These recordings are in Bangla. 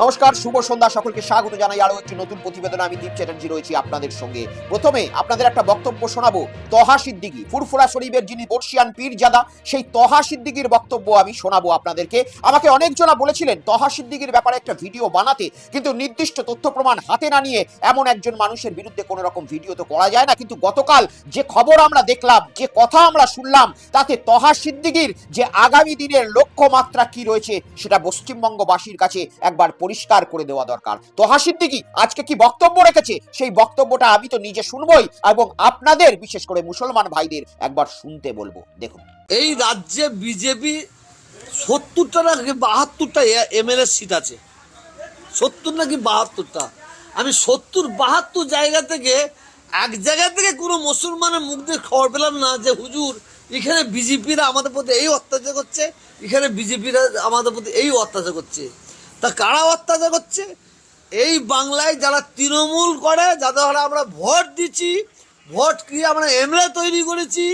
নমস্কার, শুভ সন্ধ্যা। সকলকে স্বাগত জানাই আরও একটি নতুন প্রতিবেদনে। আমি দীপ চ্যাটার্জি রয়েছি আপনাদের সঙ্গে। প্রথমে আপনাদের একটা বক্তব্য শোনাবো। তহা সিদ্দিকি, ফুরফুরা শরীফের যিনি বর্ষিয়ান পীরজাদা, সেই তহা সিদ্দিকির বক্তব্য আমি শোনাবো আপনাদেরকে। আমাকে অনেকজনা বলেছিলেন, তহা সিদ্দিকির ব্যাপারে একটা ভিডিও বানাতে, কিন্তু নির্দিষ্ট তথ্য প্রমাণ হাতে না নিয়ে এমন একজন মানুষের বিরুদ্ধে কোনো রকম ভিডিও তো করা যায় না। কিন্তু গতকাল যে খবর আমরা দেখলাম, যে কথা আমরা শুনলাম, তাতে তহা সিদ্দিকির যে আগামী দিনের লক্ষ্যমাত্রা কি রয়েছে, সেটা পশ্চিমবঙ্গবাসীর কাছে একবার পরিষ্কার করে দেওয়া দরকার। তহা সিদ্দিকি আজকে কি বক্তব্য রেখেছে? সেই বক্তব্যটা আমি তো নিজে শুনবই এবং আপনাদের, বিশেষ করে মুসলমান ভাইদের, একবার শুনতে বলব। দেখুন। এই রাজ্যে বিজেপি সত্তরটা নাকি বাহাত্তরটা এমএলএ সিট আছে। সত্তর নাকি বাহাত্তরটা। আমি সত্তর বাহাত্তর জায়গা থেকে, এক জায়গা থেকে কোনো মুসলমানের মুখ দিয়ে খবর পেলাম না যে, হুজুর, এখানে বিজেপিরা আমাদের প্রতি এই অত্যাচার করছে, এখানে বিজেপিরা আমাদের প্রতি এই অত্যাচার করছে। তা কারা অত্যাচার করছে? এই বাংলায় যারা তৃণমূল করে, যাদের আমরা ভোট দিচ্ছি, ভোট ক্রিয়া আমরা এমএলএ তৈরি করেছি,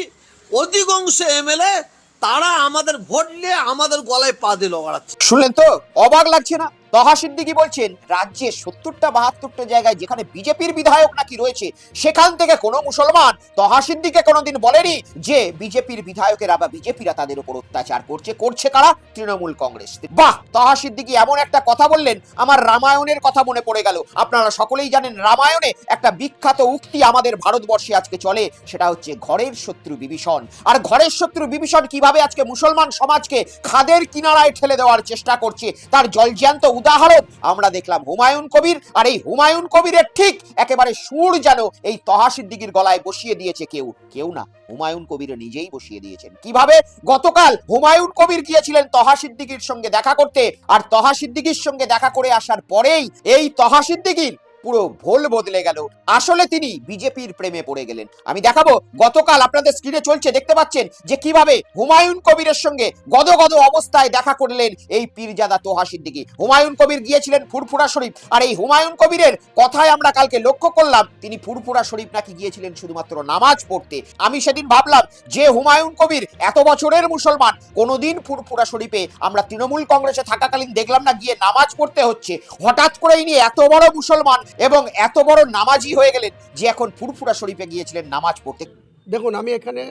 অধিকাংশ এমএলএ তারা আমাদের ভোট নিয়ে আমাদের গলায় পা লগাড়াচ্ছে শুনলেন তো? অবাক লাগছে না? তহা সিদ্দিকি বলছেন রাজ্যে সত্তরটা বাহাত্তরটা জায়গায় যেখানে বিজেপির বিধায়ক নাকি রয়েছে, সেখান থেকে কোনো মুসলমান তহা সিদ্দিকে কোনোদিন বলেনি যে বিজেপির বিধায়কেরা বা বিজেপিরা তাদের উপর অত্যাচার করছে। করছে কারা? তৃণমূল কংগ্রেস। বাহ! তহা সিদ্দিকি এমন একটা কথা বললেন, আমার রামায়ণের কথা মনে পড়ে গেল। আপনারা সকলেই জানেন, রামায়ণে একটা বিখ্যাত উক্তি আমাদের ভারতবর্ষে আজকে চলে, সেটা হচ্ছে ঘরের শত্রু বিভীষণ। আর ঘরের শত্রু বিভীষণ কীভাবে আজকে মুসলমান সমাজকে খাদের কিনারায় ঠেলে দেওয়ার চেষ্টা করছে, তার জলজ্যান্ত উদাহরণ। আমরা দেখলাম হুমায়ুন কবির, আর এই হুমায়ুন কবিরের ঠিক একেবারে সুর যেন এই তহা সিদ্দিকির গলায় বসিয়ে দিয়েছে কেউ কেউ না। হুমায়ুন কবির নিজেই বসিয়ে দিয়েছেন। কীভাবে? গতকাল হুমায়ুন কবির গিয়েছিলেন তহা সিদ্দিকির সঙ্গে দেখা করতে, আর তহা সিদ্দিকির সঙ্গে দেখা করে আসার পরেই এই তহা সিদ্দিকির পুরো ভোল বদলে গেল। আসলে তিনি বিজেপির প্রেমে পড়ে গেলেন। আমি দেখাবো, গতকাল আপনাদের স্ক্রিনে চলছে, দেখতে পাচ্ছেন যে কীভাবে হুমায়ুন কবিরের সঙ্গে গদগদ অবস্থায় দেখা করলেন এই পীরজাদা তোহা সিদ্দিকী। হুমায়ুন কবির গিয়েছিলেন ফুরফুরা শরীফ, আর এই হুমায়ুন কবিরের কথায় আমরা কালকে লক্ষ্য করলাম, তিনি ফুরফুরা শরীফ নাকি গিয়েছিলেন শুধুমাত্র নামাজ পড়তে। আমি সেদিন ভাবলাম যে হুমায়ুন কবির এত বছরের মুসলমান, কোনোদিন ফুরফুরা শরীফে আমরা তৃণমূল কংগ্রেসে থাকাকালীন দেখলাম না গিয়ে নামাজ পড়তে হচ্ছে। হঠাৎ করেই নিয়ে এত বড় মুসলমান এবং এত বড় নামাজি হয়ে গেলেন যে এখন ফুরফুরা শরীফে গিয়েছিলেন নামাজ পড়তে। দেখুন, আমি এখানে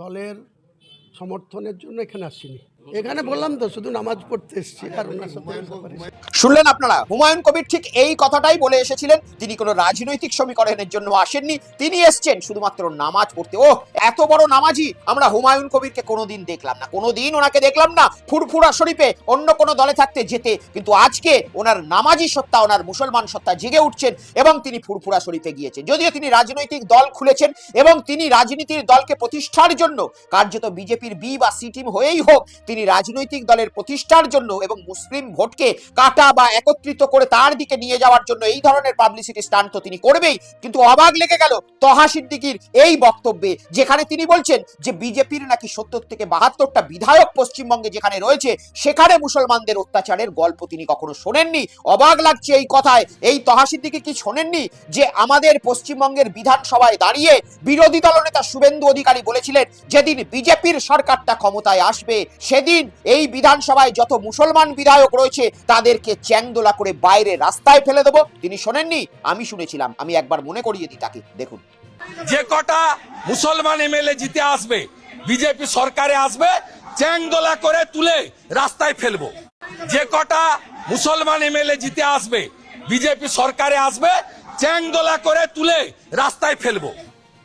দলের সমর্থনের জন্য এখানে আসিনি। এখানে বললাম তো শুধু নামাজ পড়তে এসেছি আর ওনার সাথে শুনলেন আপনারা? হুমায়ুন কবির ঠিক এই কথাটাই বলে এসেছিলেন তিনি কোনো রাজনৈতিক সমীকরণের জন্য আসেননি তিনি এসছেন শুধুমাত্র নামাজ পড়তে। ও এত বড় নামাজি! আমরা হুমায়ুন কবিরকে কোনোদিন দেখলাম না কোনোদিন ওনাকে দেখলাম না ফুরফুরা শরীফে অন্য কোনো দলে থাকতে যেতে কিন্তু আজকে ওনার নামাজি সত্তা ওনার মুসলমান সত্তা জেগে উঠছেন এবং তিনি ফুরফুরা শরীফে গিয়েছেন। যদিও তিনি রাজনৈতিক দল খুলেছেন এবং তিনি রাজনীতির দলকে প্রতিষ্ঠার জন্য কার্যত বিজেপির বি বা সি টিম হয়েই হোক তিনি রাজনৈতিক দলের প্রতিষ্ঠার জন্য এবং মুসলিম ভোটকে কাটা বা একত্রিত করে তার দিকে নিয়ে যাওয়ার জন্য এই ধরনের পাবলিসিটি স্টান্ট তো তিনি করবেই। কিন্তু অবাক লেগে গেল তহা সিদ্দিকির এই বক্তব্যে, যেখানে তিনি বলছেন যে বিজেপির নাকি সত্তর থেকে বাহাত্তরটা বিধায়ক পশ্চিমবঙ্গে যেখানে রয়েছে, সেখানে মুসলমানদের অত্যাচারের গল্প তিনি কখনো শোনেননি। অবাক লাগছে এই কথায়। এই তহা সিদ্দিকি কি শোনেননি যে আমাদের পশ্চিমবঙ্গের বিধানসভায় দাঁড়িয়ে বিরোধী দলনেতা শুভেন্দু অধিকারী বলেছিলেন, যেদিন বিজেপির সরকারটা ক্ষমতায় আসবে, সেদিন এই বিধানসভায় যত মুসলমান বিধায়ক রয়েছে, তাদেরকে চ্যাংদোলা করে বাইরে রাস্তায় ফেলে দেবো। তিনি শোনেননি, আমি শুনেছিলাম। আমি একবার মনে করিয়ে দিই তাকে। দেখুন। যে কটা মুসলমান এমএলএ জিতে আসবে, বিজেপি সরকারে আসবে, চ্যাংদোলা করে তুলে রাস্তায় ফেলব। যে কটা মুসলমান এমএলএ জিতে আসবে, বিজেপি সরকারে আসবে, চ্যাংদোলা করে তুলে রাস্তায় ফেলব।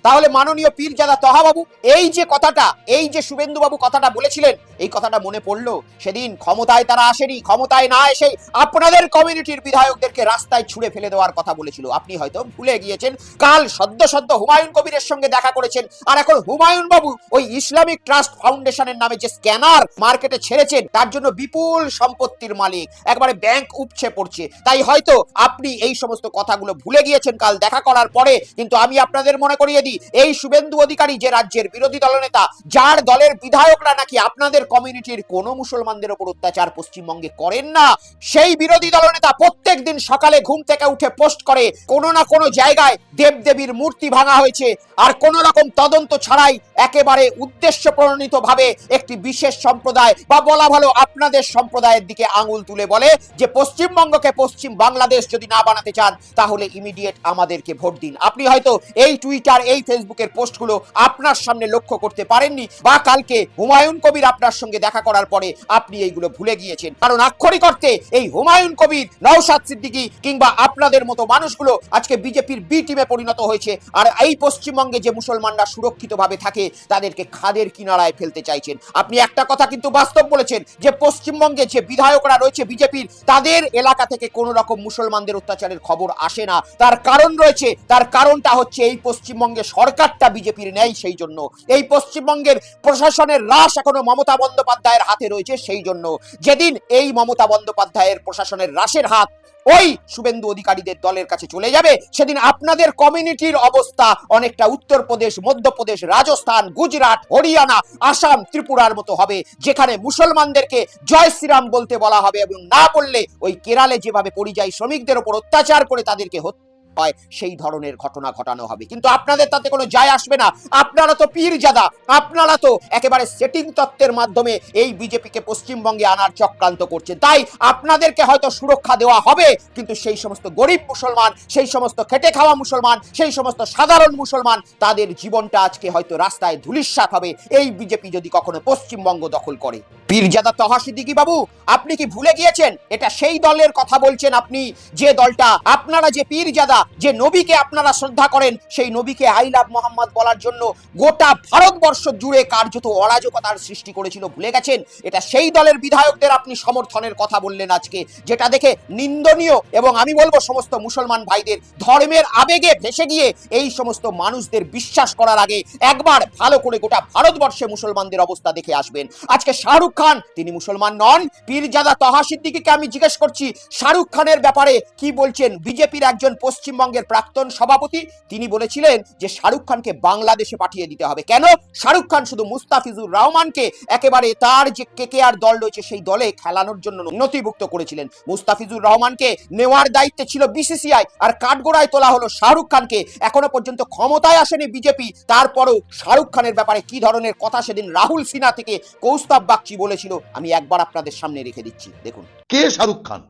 তাহলে মাননীয় পীর পীরজাদা তহাবাবু, এই যে কথাটা, এই যে শুভেন্দু বাবু কথাটা বলেছিলেন, এই কথাটা মনে পড়ল। সেদিন ক্ষমতায় তারা আসেনি, ক্ষমতায় না এসে আপনাদের কমিউনিটির বিধায়কদেরকে রাস্তায় ছুড়ে ফেলে দেওয়ার কথা বলেছিল। আপনি হয়তো ভুলে গিয়েছেন, কাল সদ্য সদ্য হুমায়ুন কবিরের সঙ্গে দেখা করেছেন, আর এখন হুমায়ুন বাবু ওই ইসলামিক ট্রাস্ট ফাউন্ডেশনের নামে যে স্ক্যানার মার্কেটে ছেড়েছেন, তার জন্য বিপুল সম্পত্তির মালিক, একবারে ব্যাংক উপছে পড়ছে। তাই হয়তো আপনি এই সমস্ত কথাগুলো ভুলে গিয়েছেন কাল দেখা করার পরে, কিন্তু আমি আপনাদের মনে করিয়ে দিই এই শুভেন্দু অধিকারী যে রাজ্যের বিরোধী দলনেতা, যার দলের বিধায়করা নাকি আপনাদের কমিউনিটির কোন মুসলমানদের উপর অত্যাচার পশ্চিমবঙ্গে করেন না, সেই বিরোধী দলনেতা প্রত্যেক দিন সকালে ঘুম থেকে উঠে পোস্ট করে কোনো না কোনো জায়গায় দেবদেবীর মূর্তি ভাঙা হয়েছে, আর কোনো রকম তদন্ত ছাড়াই একেবারে উদ্দেশ্য প্রণীত ভাবে একটি বিশেষ সম্প্রদায় বা বলা ভালো আপনাদের সম্প্রদায়ের দিকে আঙুল তুলে বলে যে পশ্চিমবঙ্গকে পশ্চিম বাংলাদেশ যদি না বানাতে চান, তাহলে ইমিডিয়েট আমাদেরকে ভোট দিন। আপনি হয়তো এই টুইটার এই ফেসবুকের পোস্টগুলো আপনার সামনে লক্ষ্য করতে পারেননি বা কালকে হুমায়ুন কবির আপনার সঙ্গে দেখা করার পরে আপনি এইগুলো ভুলে গিয়েছেন। কারণ আক্ষরিক অর্থে এই হুমায়ুন কবির, নওশাদ সিদ্দিকী কিংবা আপনাদের মতো মানুষগুলো আজকে বিজেপির বি টিমে পরিণত হয়েছে। আর এই পশ্চিমবঙ্গে যে মুসলমানরা সুরক্ষিতভাবে থাকে তাদেরকে খাদের কিনারায় ফেলতে চাইছেন। আপনি একটা কথা কিন্তু বাস্তব বলেছেন যে পশ্চিমবঙ্গে যে বিধায়করা রয়েছে বিজেপির, তাদের এলাকা থেকে কোনো রকম মুসলমানদের অত্যাচারের খবর আসে না। তার কারণ রয়েছে, তার কারণটা হচ্ছে এই পশ্চিমবঙ্গে সরকারটা বিজেপির নেই সেই জন্য। এই পশ্চিমবঙ্গের প্রশাসনের রাশ এখনও মমতা বন্দ্যোপাধ্যায়ের হাতে রয়েছে সেই জন্য। যেদিন এই মমতা বন্দ্যোপাধ্যায়ের প্রশাসনের রাশের হাত ওই শুভেন্দু অধিকারীদের দলের কাছে চলে যাবে। সেদিন আপনাদের কমিউনিটির অবস্থা অনেকটা উত্তরপ্রদেশ, মধ্যপ্রদেশ, রাজস্থান, গুজরাট, হরিয়ানা, আসাম, ত্রিপুরার মতো হবে, যেখানে মুসলমানদেরকে জয় শ্রীরাম বলতে বলা হবে এবং না বললে ওই কেরালে যেভাবে পরিযায়ী শ্রমিকদের ওপর অত্যাচার করে তাদেরকে হত্যা হয়, সেই ধরনের ঘটনা ঘটানো হবে। কিন্তু আপনাদের তাতে কোনো যায় আসবে না। আপনারা তো পীরজাদা। আপনারা তো একেবারে সেটিং তত্ত্বের মাধ্যমে এই বিজেপিকে পশ্চিমবঙ্গে আনার চক্রান্ত করছেন। তাই আপনাদেরকে হয়তো সুরক্ষা দেওয়া হবে, কিন্তু সেই সমস্ত গরিব মুসলমান, সেই সমস্ত খেটে খাওয়া মুসলমান, সেই সমস্ত সাধারণ মুসলমান, তাদের জীবনটা আজকে হয়তো রাস্তায় ধুলিস্বাত হবে। এই বিজেপি যদি কখনো পশ্চিমবঙ্গ দখল করে। পীরজাদা তহা সিদ্দিকী বাবু, আপনি কি ভুলে গিয়েছেন? এটা সেই দলের কথা বলছেন আপনি। যে দলটা, আপনারা যে পীরজাদা যে নবীকে আপনারা শ্রদ্ধা করেন, সেই নবীকে আই লাভ মোহাম্মদ বলার জন্য গোটা ভারতবর্ষ জুড়ে কার্যত অরাজকতার সৃষ্টি করেছিল। ভুলে গেছেন? এটা সেই দলের বিধায়কদের আপনি সমর্থনের কথা বললেন আজকে, যেটা দেখে নিন্দনীয় এবং আমি বলব সমস্ত মুসলমান ভাইদের ধর্মের আবেগে ভেসে গিয়ে এই সমস্ত মানুষদের বিশ্বাস করার আগে একবার ভালো করে গোটা ভারতবর্ষে মুসলমানদের অবস্থা দেখে আসবেন। আজকে শাহরুখ খান, তিনি মুসলমান নন, পীরজাদা তহা সিদ্দিকীকে আমি জিজ্ঞেস করছি, শাহরুখ খানের ব্যাপারে কি বলছেন? বিজেপির একজন পশ্চিমবঙ্গের প্রাক্তন সভাপতি, তিনি বলেছিলেন যে শাহরুখ খানকে বাংলাদেশে পাঠিয়ে দিতে হবে। কেন? শাহরুখ খান শুধু মুস্তাফিজুর রহমানকে একেবারে তার যে কেকেআর দল রয়েছে, সেই দলে খেলানোর জন্য নথিভুক্ত করেছিলেন। মুস্তাফিজুর রহমানকে নেওয়ার দায়িত্বে ছিল বিসিসিআই, আর কাঠগোড়ায় তোলা হলো শাহরুখ খানকে। এখনও পর্যন্ত ক্ষমতায় আসেনি বিজেপি। তারপরও শাহরুখ খানের ব্যাপারে কি ধরনের কথা সেদিন রাহুল সিনহা থেকে কৌস্তাব বাগচি বলেছিল, আমি একবার আপনাদের সামনে রেখে দিচ্ছি। দেখুন। কে শাহরুখ খান?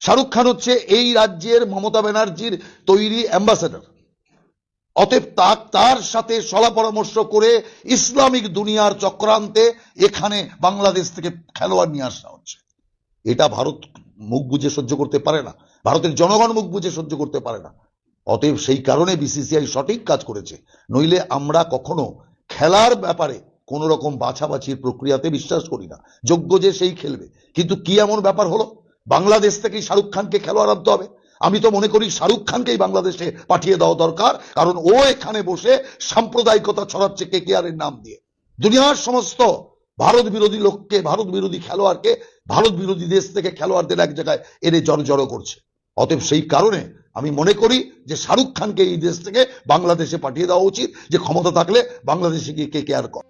শাহরুখ খান হচ্ছে এই রাজ্যের মমতা ব্যানার্জির তৈরি অ্যাম্বাসেডর। অতএব তাক, তার সাথে সলা পরামর্শ করে ইসলামিক দুনিয়ার চক্রান্তে এখানে বাংলাদেশ থেকে খেলোয়াড় নিয়ে আসা হচ্ছে। এটা ভারত মুখ বুঝে সহ্য করতে পারে না। ভারতের জনগণ মুখ বুঝে সহ্য করতে পারে না। অতএব সেই কারণে বিসিসিআই সঠিক কাজ করেছে। নইলে আমরা কখনো খেলার ব্যাপারে কোন রকম বাছাবাছির প্রক্রিয়াতে বিশ্বাস করি না। যোগ্য যে সেই খেলবে। কিন্তু কি এমন ব্যাপার হলো? বাংলাদেশ থেকেই শাহরুখ খানকে খেলোয়াড় আনতে হবে। আমি তো মনে করি শাহরুখ খানকেই বাংলাদেশে পাঠিয়ে দেওয়া দরকার, কারণ ও এখানে বসে সাম্প্রদায়িকতা ছড়াচ্ছে কে কে এর নাম দিয়ে। দুনিয়ার সমস্ত ভারত বিরোধী লোককে, ভারত বিরোধী খেলোয়াড়কে, ভারত বিরোধী দেশ থেকে খেলোয়াড়দের এক জায়গায় এনে জড় করছে। অতএব সেই কারণে আমি মনে করি যে শাহরুখ খানকে এই দেশ থেকে বাংলাদেশে পাঠিয়ে দেওয়া উচিত, যে ক্ষমতা থাকলে বাংলাদেশে গিয়ে কে কে আর করে।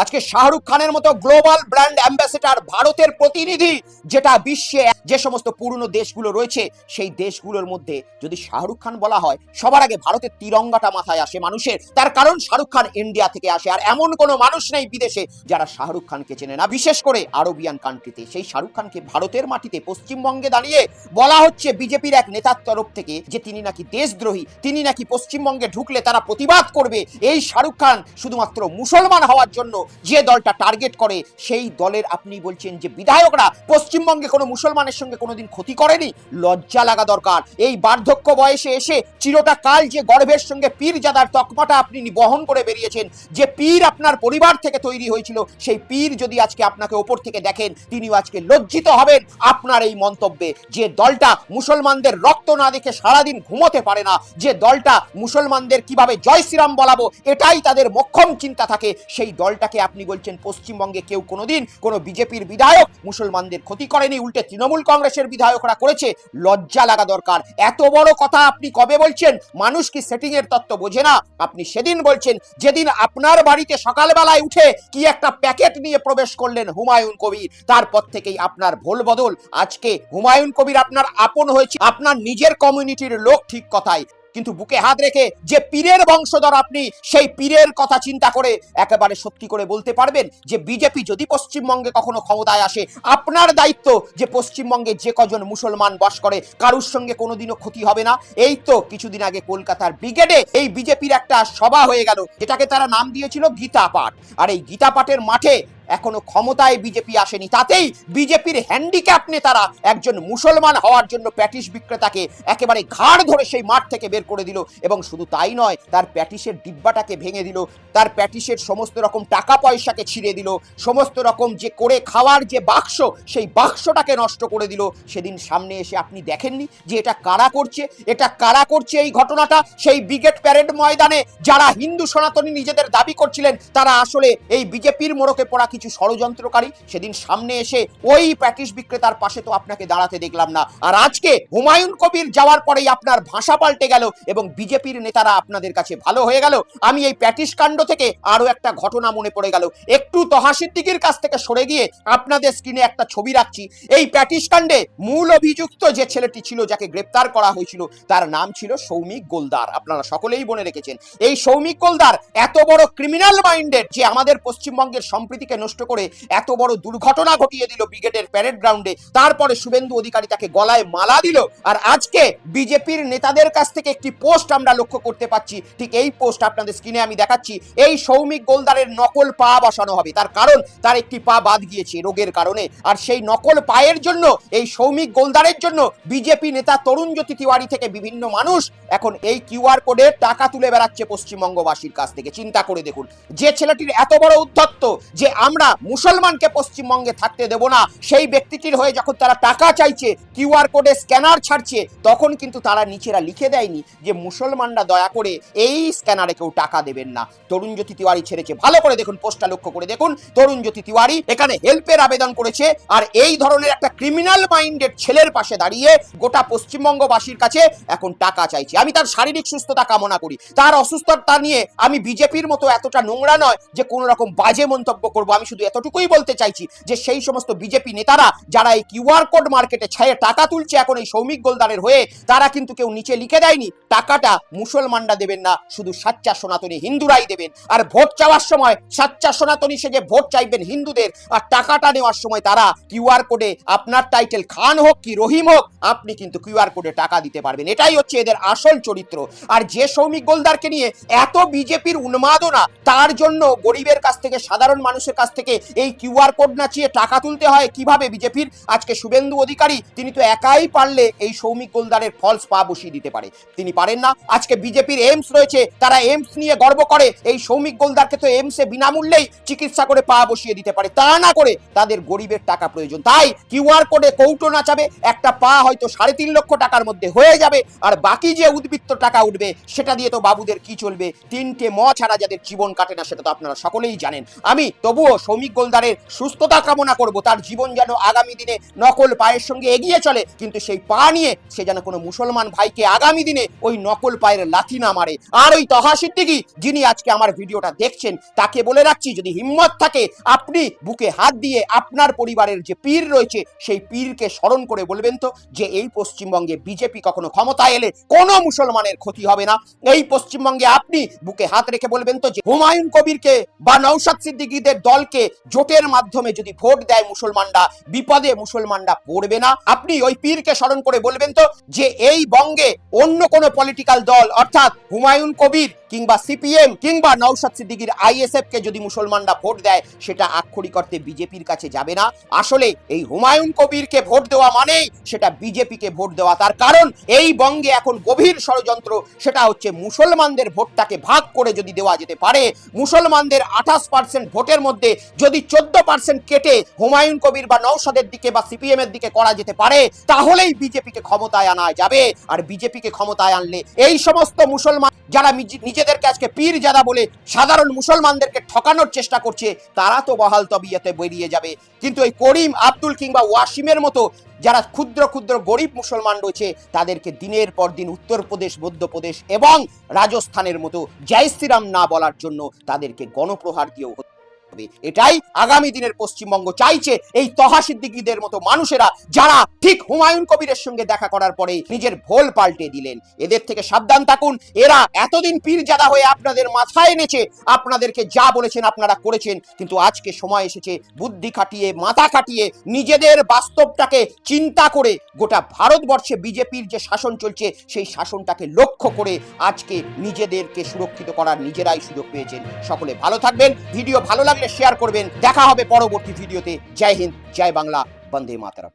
আজকে শাহরুখ খানের মতো গ্লোবাল ব্র্যান্ড অ্যাম্বাসেডর ভারতের প্রতিনিধি, যেটা বিশ্বে যে সমস্ত পুরনো দেশগুলো রয়েছে, সেই দেশগুলোর মধ্যে যদি শাহরুখ খান বলা হয়, সবার আগে ভারতের তিরঙ্গাটা মাথায় আসে মানুষের। তার কারণ শাহরুখ খান ইন্ডিয়া থেকে আসে, আর এমন কোনো মানুষ নেই বিদেশে যারা শাহরুখ খানকে চেনে না। বিশেষ করে আরবিয়ান কান্ট্রিতে সেই শাহরুখ খানকে ভারতের মাটিতে পশ্চিমবঙ্গে দাঁড়িয়ে বলা হচ্ছে বিজেপির এক নেতার তরফ থেকে যে তিনি নাকি দেশদ্রোহী, তিনি নাকি পশ্চিমবঙ্গে ঢুকলে তারা প্রতিবাদ করবে। এই শাহরুখ খান শুধুমাত্র মুসলমান হওয়ার জন্য যে দলটা টার্গেট করে, সেই দলের আপনি বলছেন যে বিধায়করা, পশ্চিমবঙ্গে কোনো মুসলমানের সঙ্গে কোনোদিন ক্ষতি করেনি? লজ্জা লাগা দরকার। এই বার্ধক্য বয়সে এসে চিরটা কাল যে গর্ভের সঙ্গে পীর জাদার তকমাটা আপনি বহন করে বেরিয়েছেন, যে পীর আপনার পরিবার থেকে তৈরি হয়েছিল, সেই পীর যদি আজকে আপনাকে ওপর থেকে দেখেন, তিনিও আজকে লজ্জিত হবেন আপনার এই মন্তব্যে যে দলটা মুসলমানদের রক্ত না দেখে সারাদিন ঘুমোতে পারে না, যে দলটা মুসলমানদের কীভাবে জয় শ্রীরাম বলাবো, এটাই তাদের মক্ষম চিন্তা থাকে, সেই দলটাকে আপনি বলছেন পশ্চিমবঙ্গে কেউ কোনোদিন কোনো বিজেপির বিধায়ক, মুসলমানদের ক্ষতি করেনি, উল্টে তৃণমূল কংগ্রেসের বিধায়করা করেছে, লজ্জা লাগা দরকার। এত বড় কথা আপনি কবে বলছেন? মানুষ কি সেটিং এর তত্ত্ব বোঝে না? আপনি সেদিন বলছেন, যেদিন আপনার বাড়িতে সকালবেলায় উঠে কি একটা প্যাকেট নিয়ে প্রবেশ করলেন হুমায়ুন কবির, তারপর থেকেই আপনার ভোল বদল। আজকে হুমায়ুন কবির আপনার আপন হয়েছে, আপনার নিজের কমিউনিটির লোক ঠিক কথাই কিন্তু বুকে হাত রেখে যে পীরের বংশধর আপনি, সেই পীরের কথা চিন্তা করে একেবারে সত্যি করে বলতে পারবেন যে বিজেপি যদি পশ্চিমবঙ্গে কখনো ক্ষমতায় আসে, আপনার দায়িত্ব যে পশ্চিমবঙ্গে যে কজন মুসলমান বাস করে, কারুর সঙ্গে কোনোদিনও ক্ষতি হবে না। এই তো কিছুদিন আগে কলকাতার ব্রিগেডে এই বিজেপির একটা সভা হয়ে গেল এটাকে তারা নাম দিয়েছিল গীতা পাঠ। আর এই গীতা পাঠের মাঠে এখনও ক্ষমতায় বিজেপি আসেনি। তাতেই বিজেপির হ্যান্ডিক্যাপ নেতারা একজন মুসলমান হওয়ার জন্য প্যাটিস বিক্রেতাকে একেবারে ঘাড় ধরে সেই মাঠ থেকে বের করে দিল এবং শুধু তাই নয়, তার প্যাটিসের ডিব্বাটাকে ভেঙে দিল। তার প্যাটিসের সমস্ত রকম টাকা পয়সাকে ছিঁড়ে দিল, সমস্ত রকম যে করে খাওয়ার যে বাক্স, সেই বাক্সটাকে নষ্ট করে দিল। সেদিন সামনে এসে আপনি দেখেননি যে এটা কারা করছে? এটা কারা করছে এই ঘটনাটা? সেই ব্রিগেড প্যারেড ময়দানে যারা হিন্দু সনাতনী নিজেদের দাবি করছিলেন, তারা আসলে এই বিজেপির মোড়কে পড়া কিছু ষড়যন্ত্রকারী। সেদিন সামনে এসে ওই প্যাটিস বিক্রেতার পাশে তো আপনাকে দাঁড়াতে দেখলাম না। আর আজকে হুমায়ুন কবির যাওয়ার পরেই আপনার ভাষা পাল্টে গেল এবং বিজেপির নেতারা আপনাদের কাছে ভালো হয়ে গেল। আমি এই প্যাটিস কাণ্ড থেকে আরও একটা ঘটনা মনে পড়ে গেল। একটু তহাসিদ্দিকির কাছ থেকে সরে গিয়ে আপনাদের স্ক্রিনে একটা ছবি রাখছি। এই প্যাটিস কাণ্ডে মূল অভিযুক্ত যে ছেলেটি ছিল যাকে গ্রেপ্তার করা হয়েছিল, তার নাম ছিল সৌমিক গোলদার। আপনারা সকলেই মনে রেখেছেন, এই সৌমিক গোলদার এত বড় ক্রিমিনাল মাইন্ডেড যে আমাদের পশ্চিমবঙ্গের সম্প্রীতিকে নষ্ট করে এত বড় দুর্ঘটনা ঘটিয়ে দিল ব্রিগেডের প্যারেড গ্রাউন্ডে তারপরে শুভেন্দু অধিকারী তাকে গলায় মালা দিল আর আজকে বিজেপির নেতাদের কাছ থেকে একটি পোস্ট আমরা লক্ষ্য করতে পাচ্ছি। ঠিক এই পোস্ট আপনাদের স্ক্রিনে আমি দেখাচ্ছি। এই সৌমিক গোলদারের নকল পা বসানো হবে। তার কারণ, তার একটি পা বাদ গিয়েছে রোগের কারণে। আর সেই নকল পায়ের জন্য, এই সৌমিক গোলদারের জন্য বিজেপি নেতা তরুণ জ্যোতি তিওয়ারি থেকে বিভিন্ন মানুষ এখন এই কিউআর কোডে টাকা তুলে বেড়াচ্ছে পশ্চিমবঙ্গবাসীর কাছ থেকে। চিন্তা করে দেখুন, যে ছেলেটির এত বড় উদ্ধত্ত যে আমরা মুসলমানকে পশ্চিমবঙ্গে থাকতে দেব না, সেই ব্যক্তিটির হয়ে যখন তারা টাকা চাইছে কিউআর কোডে স্ক্যানার ছাড়ছে, তখন কিন্তু তারা নিচেরা লিখে দেয়নি যে মুসলমানরা দয়া করে এই স্ক্যানারে কেউ টাকা দেবেন না। তরুণ জ্যোতি তিওয়ারি ছেড়েছে। ভালো করে দেখুন পোস্টটা লক্ষ্য করে দেখুন। তরুণ জ্যোতি তিওয়ারি এখানে হেল্পের আবেদন করেছে আর এই ধরনের একটা ক্রিমিনাল মাইন্ডেড ছেলের পাশে দাঁড়িয়ে গোটা পশ্চিমবঙ্গবাসীর কাছে এখন টাকা চাইছে। আমি তার শারীরিক সুস্থতা কামনা করি। তার অসুস্থতা নিয়ে আমি বিজেপির মতো এতটা নোংরা নয় যে কোনো রকম বাজে মন্তব্য করব। আমি শুধু এতটুকুই বলতে চাইছি যে সেই সমস্ত বিজেপি নেতারা যারা এই কিউআর কোড মার্কেটে ছায়ে টাকা তুলছে এখন এই সৌমিক গোলদারের হয়ে, তারা কিন্তু কেউ নিচে লিখে দেয়নি। টাকাটা মুসলমানরা দেবেন না, শুধু সাচ্চা সনাতনী হিন্দুরাই দেবেন। আর ভোট চাওয়ার সময় সাচ্চা সনাতনী সেজে ভোট চাইবেন হিন্দুদের। আর টাকাটা নেওয়ার সময় তারা কিউআর কোডে আপনার টাইটেল খান হোক কি রহিম হোক, আপনি কিন্তু কিউআর কোডে টাকা দিতে পারবেন। এটাই হচ্ছে এদের আসল চরিত্র। আর যে সৌমিক গোলদারকে নিয়ে এত বিজেপির উন্মাদনা, তার জন্য গরিবের কাছ থেকে, সাধারণ মানুষের কাছ থেকে এই কিউআর কোড নাচিয়ে টাকা তুলতে হয় কীভাবে বিজেপির? আজকে শুভেন্দু অধিকারী, তিনি তো একাই পারলে এই সৌমিক গোলদারের ফলস পা বসিয়ে দিতে পারে। তিনি পারেন না। আজকে বিজেপির এইমস রয়েছে, তারা এইমস নিয়ে গর্ব করে, এই সৌমিক গোলদারকে তো এইমসে বিনামূল্যেই চিকিৎসা করে পা বসিয়ে দিতে পারে। তা না করে তাদের গরিবের টাকা প্রয়োজন। তাই কিউআর কোডে কৌটো নাচাবে, একটা পা হয়তো সাড়ে তিন লক্ষ টাকার মধ্যে হয়ে যাবে, আর বাকি যে উদ্বৃত্ত টাকা উঠবে, সেটা দিয়ে তো বাবুদের কি চলবে? তিনটে ম ছাড়া যাদের জীবন কাটে না, সেটা তো আপনারা সকলেই জানেন। আমি তবুও সৌমিক গোলদারের সুস্থতা কামনা করব, তার জীবন যেন আগামী দিনে নকল পায়ের সঙ্গে এগিয়ে চলে, কিন্তু সেই পা নিয়ে সে যেন কোনো মুসলমান ভাইকে আগামী দিনে ওই নকল পায়ের লাথি না মারে। আর ওই তহা সিদ্দিকি, যিনি আজকে আমার ভিডিওটা দেখছেন, তাকে বলে রাখছি, যদি হিম্মত থাকে, আপনি বুকে হাত দিয়ে আপনার পরিবারের যে পীর রয়েছে, সেই পীরকে স্মরণ করে বলবেন তো যে এই পশ্চিমবঙ্গে বিজেপি কখনো ক্ষমতায় এলে কোনো মুসলমানের ক্ষতি হবে না। এই পশ্চিমবঙ্গে আপনি বুকে হাত রেখে বলবেন তো যে হুমায়ুন কবিরকে বা নৌসাদ সিদ্দিকীদের দলকে জোটের মাধ্যমে যদি ভোট দেয় মুসলমানরা, বিপদে মুসলমানরা পড়বে না। আপনি ওই পীরকে স্মরণ করে বলবেন তো যে এই বঙ্গে অন্য কোনো পলিটিক্যাল দল, অর্থাৎ হুমায়ুন কবির কিংবা সিপিএম কিংবা নৌসাদ সিদ্দিকির আইএসএফ কে যদি মুসলমানরা ভোট দেয়, সেটা আক্ষরিক অর্থে বিজেপির কাছে যাবে না। আসলে এই হুমায়ুন কবিরকে ভোট দেওয়া মানেই সেটা বিজেপিকে ভোট দেওয়া। তার কারণ এই বঙ্গে এখন গভীর ষড়যন্ত্র, সেটা হচ্ছে মুসলমানদের ভোটটাকে ভাগ করে যদি দেওয়া যেতে পারে, মুসলমানদের আঠাশ পার্সেন্ট ভোটের মধ্যে যদি চোদ্দ পার্সেন্ট কেটে হুমায়ুন কবির বা নৌসাদের দিকে বা সিপিএম এর দিকে করা যেতে পারে, তাহলেই বিজেপিকে ক্ষমতায় আনা যাবে। আর বিজেপিকে ক্ষমতায় আনলে এই সমস্ত মুসলমান যারা নিজেদেরকে আজকে পীর জাদা বলে সাধারণ মুসলমানদেরকে ঠকানোর চেষ্টা করছে, তারা তো বহাল তবিয়াতে বেরিয়ে যাবে। কিন্তু এই করিম আব্দুল কিংবা ওয়াসিমের মতো যারা ক্ষুদ্র ক্ষুদ্র গরিব মুসলমান রয়েছে, তাদেরকে দিনের পর দিন উত্তরপ্রদেশ, মধ্যপ্রদেশ এবং রাজস্থানের মতো জয় শ্রীরাম না বলার জন্য তাদেরকে গণপ্রহার দিয়েও হবে। এটাই আগামী দিনের পশ্চিমবঙ্গ চাইছে এই তহা সিদ্দিকীদের মতো মানুষেরা যারা ঠিক হুমায়ুন কবিরের সঙ্গে দেখা করার পরে নিজের ভোল পাল্টে দিলেন। এদের থেকে সাবধান থাকুন। এরা এতদিন পীরজাদা হয়ে আপনাদের মাথায় এনেছে, আপনাদেরকে যা বলেছেন আপনারা করেছেন, কিন্তু আজকে সময় এসেছে বুদ্ধি খাটিয়ে, মাথা খাটিয়ে, নিজেদের বাস্তবটাকে চিন্তা করে গোটা ভারতবর্ষে বিজেপির যে শাসন চলছে, সেই শাসনটাকে লক্ষ্য করে আজকে নিজেদেরকে সুরক্ষিত করার নিজেরাই সুযোগ পেয়েছেন। সকলে ভালো থাকবেন। ভিডিও ভালো লাগলে শেয়ার করবেন। দেখা হবে পরবর্তী ভিডিওতে জয় হিন্দ জয় বাংলা বন্দে মাতারাম।